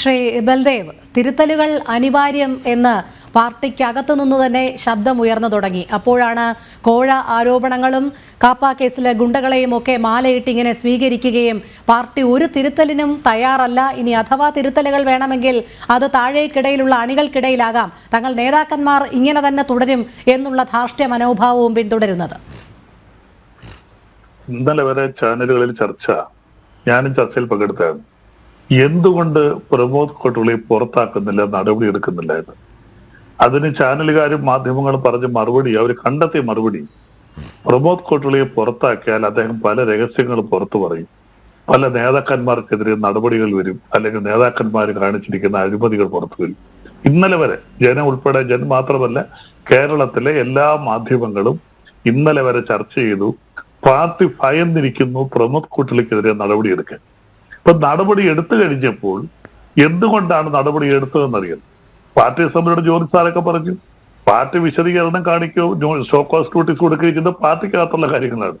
ശ്രീ ബൽദേവ് തിരുത്തലുകൾ അനിവാര്യം എന്ന് പാർട്ടിക്കകത്തു നിന്ന് തന്നെ ശബ്ദമുയർന്നു തുടങ്ങി. അപ്പോഴാണ് കോഴ ആരോപണങ്ങളും കാപ്പ കേസിലെ ഗുണ്ടകളെയും ഒക്കെ മാലയിട്ട് ഇങ്ങനെ സ്വീകരിക്കുകയും പാർട്ടി ഒരു തിരുത്തലിനും തയ്യാറല്ല. ഇനി അഥവാ തിരുത്തലുകൾ വേണമെങ്കിൽ അത് താഴേക്കിടയിലുള്ള അണികൾക്കിടയിലാകാം. തങ്ങൾ നേതാക്കന്മാർ ഇങ്ങനെ തന്നെ തുടരും എന്നുള്ള ധാർഷ്ട്യ മനോഭാവവും പിന്തുടരുന്നത്. ഇന്നലെ വരെ ചാനലുകളിൽ ചർച്ച ഞാനും ചർച്ചയിൽ പങ്കെടുത്തായിരുന്നു. എന്തുകൊണ്ട് പ്രമോദ് കൊട്ടുകളെ പുറത്താക്കുന്നില്ല നടപടി എടുക്കുന്നില്ല എന്ന്? അതിന് ചാനലുകാരും മാധ്യമങ്ങളും പറഞ്ഞ മറുപടി അവർ കണ്ടെത്തിയ മറുപടി പ്രമോദ് കൊട്ടുകളെ പുറത്താക്കിയാൽ അദ്ദേഹം പല രഹസ്യങ്ങളും പുറത്തു പറയും. പല നേതാക്കന്മാർക്കെതിരെ നടപടികൾ വരും അല്ലെങ്കിൽ നേതാക്കന്മാർ കാണിച്ചിരിക്കുന്ന അഴിമതികൾ പുറത്തു വരും. ഇന്നലെ വരെ ജനം ഉൾപ്പെടെ ജനം മാത്രമല്ല കേരളത്തിലെ എല്ലാ മാധ്യമങ്ങളും ഇന്നലെ വരെ ചർച്ച ചെയ്തു പാർട്ടി ഭയന്നിരിക്കുന്നു പ്രമോദ് കുട്ടിലിക്കെതിരെ നടപടിയെടുക്കാൻ. ഇപ്പൊ നടപടി എടുത്തു കഴിഞ്ഞപ്പോൾ എന്തുകൊണ്ടാണ് നടപടി എടുത്തതെന്നറിയാം? പാർട്ടി അസംബ്ലിയുടെ ജോലി സാറൊക്കെ പറഞ്ഞു. പാർട്ടി വിശദീകരണം കാണിക്കുകയോ ഷോക്കോസ് നോട്ടീസ് കൊടുക്കുകയോ ചെയ്യുന്നത് പാർട്ടിക്കകത്തുള്ള കാര്യങ്ങളാണ്.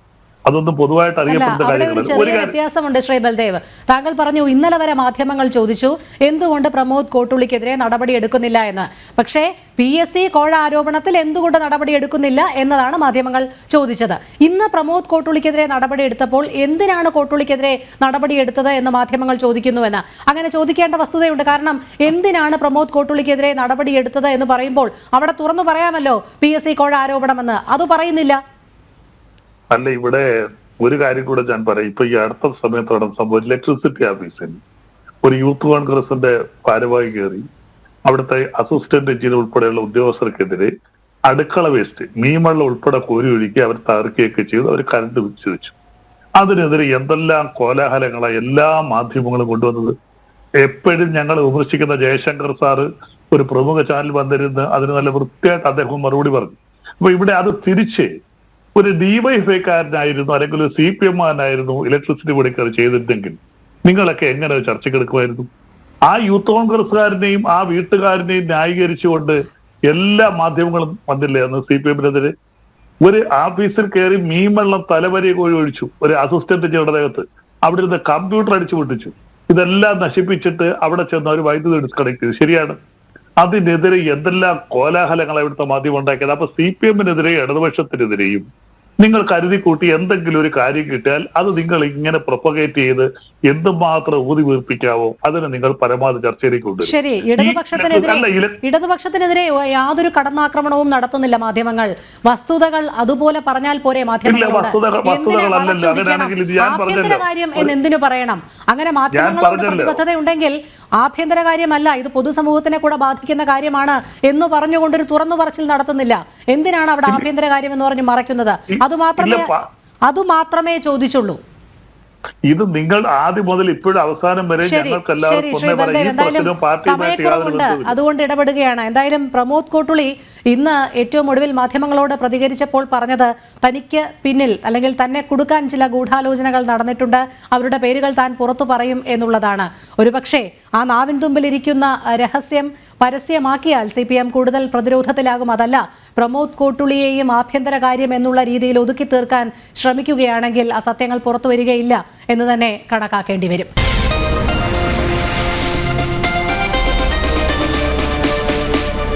അതൊന്നും പൊതുവായിട്ട് അറിയപ്പെടുന്ന കാര്യങ്ങളാണ് ഒരു വ്യത്യാസമുണ്ട് ശ്രീ ബൽദേവ് താങ്കൾ പറഞ്ഞു ഇന്നലെ വരെ മാധ്യമങ്ങൾ ചോദിച്ചു എന്തുകൊണ്ട് പ്രമോദ് കോട്ടുള്ളിക്കെതിരെ നടപടി എടുക്കുന്നില്ല എന്ന്. പക്ഷേ പി എസ് സി കോഴ ആരോപണത്തിൽ എന്തുകൊണ്ട് നടപടി എടുക്കുന്നില്ല എന്നതാണ് മാധ്യമങ്ങൾ ചോദിച്ചത്. ഇന്ന് പ്രമോദ് കോട്ടുള്ളിക്കെതിരെ നടപടി എടുത്തപ്പോൾ എന്തിനാണ് കോട്ടുള്ളിക്കെതിരെ നടപടി എടുത്തത് എന്ന് മാധ്യമങ്ങൾ ചോദിക്കുന്നുവെന്ന്. അങ്ങനെ ചോദിക്കേണ്ട വസ്തുതയുണ്ട്. കാരണം എന്തിനാണ് പ്രമോദ് കോട്ടുള്ളിക്കെതിരെ നടപടി എടുത്തത് എന്ന് പറയുമ്പോൾ അവിടെ തുറന്നു പറയാമല്ലോ പി എസ് സി കോഴ ആരോപണമെന്ന്. അത് പറയുന്നില്ല. അല്ല ഇവിടെ ഒരു കാര്യം കൂടെ ഞാൻ പറയാം. ഇപ്പൊ ഈ അടുത്ത സമയത്ത് നടന്ന സംഭവം ഇലക്ട്രിസിറ്റി ഓഫീസിൽ ഒരു യൂത്ത് കോൺഗ്രസിന്റെ ഭാരവാഹി കയറി അവിടുത്തെ അസിസ്റ്റന്റ് എഞ്ചിനീയർ ഉൾപ്പെടെയുള്ള ഉദ്യോഗസ്ഥർക്കെതിരെ അടുക്കള വേസ്റ്റ് മീമള്ള ഉൾപ്പെടെ കോരി ഒഴുക്കി അവർ തകർക്കുകയൊക്കെ ചെയ്തു അവർ കരണ്ട് വിളിച്ചു വെച്ചു. അതിനെതിരെ എന്തെല്ലാം കോലാഹലങ്ങളാണ് എല്ലാ മാധ്യമങ്ങളും കൊണ്ടുവന്നത്. എപ്പോഴും ഞങ്ങൾ വിമർശിക്കുന്ന ജയശങ്കർ സാറ് ഒരു പ്രമുഖ ചാനൽ വന്നിരുന്ന് അതിന് നല്ല വൃത്തിയായിട്ട് അദ്ദേഹം മറുപടി പറഞ്ഞു. അപ്പൊ ഇവിടെ അത് തിരിച്ച് ഒരു ഡിവൈഫൈക്കാരനായിരുന്നു അല്ലെങ്കിൽ ഒരു സി പി എം ആയിരുന്നു ഇലക്ട്രിസിറ്റി പണിക്കാർ ചെയ്തിരുന്നെങ്കിൽ നിങ്ങളൊക്കെ എങ്ങനെ ഒരു ചർച്ചയ്ക്ക് എടുക്കുമായിരുന്നു? ആ യൂത്ത് കോൺഗ്രസ്സുകാരനെയും ആ വീട്ടുകാരനെയും ന്യായീകരിച്ചുകൊണ്ട് എല്ലാ മാധ്യമങ്ങളും വന്നില്ലേ അന്ന് സി പി എമ്മിനെതിരെ ഒരു ആഫീസിൽ കയറി മീൻവെള്ളം തലവരെ കോഴി ഒഴിച്ചു. ഒരു അസിസ്റ്റന്റ് ചെറുതകത്ത് അവിടെ ഇരുന്ന് കമ്പ്യൂട്ടർ അടിച്ചു പൊട്ടിച്ചു. ഇതെല്ലാം നശിപ്പിച്ചിട്ട് അവിടെ ചെന്ന് അവർ വൈദ്യുതി ഡിസ്കണക്ട് ചെയ്തു. ശരിയാണ്. അതിനെതിരെ എന്തെല്ലാം കോലാഹലങ്ങൾ ഇവിടുത്തെ മാധ്യമം ഉണ്ടാക്കിയത്. അപ്പൊ സി പി എമ്മിനെതിരെ ഇടതുപക്ഷത്തിനെതിരെയും നിങ്ങൾ കരുതി കൂട്ടി എന്തെങ്കിലും ഒരു കാര്യം കിട്ടിയാൽ അത് നിങ്ങൾ ഇങ്ങനെ പ്രൊപ്പഗേറ്റ് ചെയ്ത് എന്തുമാത്രം ഊതി വീർപ്പിക്കാവോ അതിന് നിങ്ങൾ പരമാവധി ചർച്ചയിലേക്ക് കൊണ്ടുവരും. ശരി ഇടതുപക്ഷത്തിനെതിരെ ഇടതുപക്ഷത്തിനെതിരെ യാതൊരു കടന്നാക്രമണവും നടത്തുന്നില്ല മാധ്യമങ്ങൾ. വസ്തുതകൾ അതുപോലെ പറഞ്ഞാൽ പോരെ മാധ്യമങ്ങളോട്? പറഞ്ഞല്ലോ. കാര്യം എന്ന് എന്തിനു പറയണം? അങ്ങനെ മാധ്യമങ്ങൾ. പ്രതിബദ്ധത ഉണ്ടെങ്കിൽ ആഭ്യന്തര കാര്യമല്ല ഇത് പൊതുസമൂഹത്തിനെ കൂടെ ബാധിക്കുന്ന കാര്യമാണ് എന്ന് പറഞ്ഞുകൊണ്ടൊരു തുറന്നു പറച്ചിൽ നടത്തുന്നില്ല. എന്തിനാണ് അവിടെ ആഭ്യന്തര കാര്യം എന്ന് പറഞ്ഞ് മറയ്ക്കുന്നത്? അതുമാത്രമേ അതുമാത്രമേ ചോദിച്ചുള്ളൂ. ഇത് നിങ്ങൾ ആദ്യം മുതൽ ഇപ്പോഴും അവസാനം വരെ സമയക്കുറവുണ്ട്. അതുകൊണ്ട് ഇടപെടുകയാണ്. എന്തായാലും പ്രമോദ് കോട്ടുളി ഇന്ന് ഏറ്റവും ഒടുവിൽ മാധ്യമങ്ങളോട് പ്രതികരിച്ചപ്പോൾ പറഞ്ഞത് തനിക്ക് പിന്നിൽ അല്ലെങ്കിൽ തന്നെ കൊടുക്കാൻ ചില ഗൂഢാലോചനകൾ നടന്നിട്ടുണ്ട്. അവരുടെ പേരുകൾ താൻ പുറത്തു പറയും എന്നുള്ളതാണ്. ഒരുപക്ഷെ ആ നാവിൻ തുമ്പിലിരിക്കുന്ന രഹസ്യം പരസ്യമാക്കിയാൽ സി പി എം കൂടുതൽ പ്രതിരോധത്തിലാകും. അതല്ല പ്രമോദ് കോട്ടുളിയെയും ആഭ്യന്തര കാര്യം എന്നുള്ള രീതിയിൽ ഒതുക്കി തീർക്കാൻ ശ്രമിക്കുകയാണെങ്കിൽ അസത്യങ്ങൾ സത്യങ്ങൾ പുറത്തു വരികയില്ല എന്ന് തന്നെ കണക്കാക്കേണ്ടി വരും.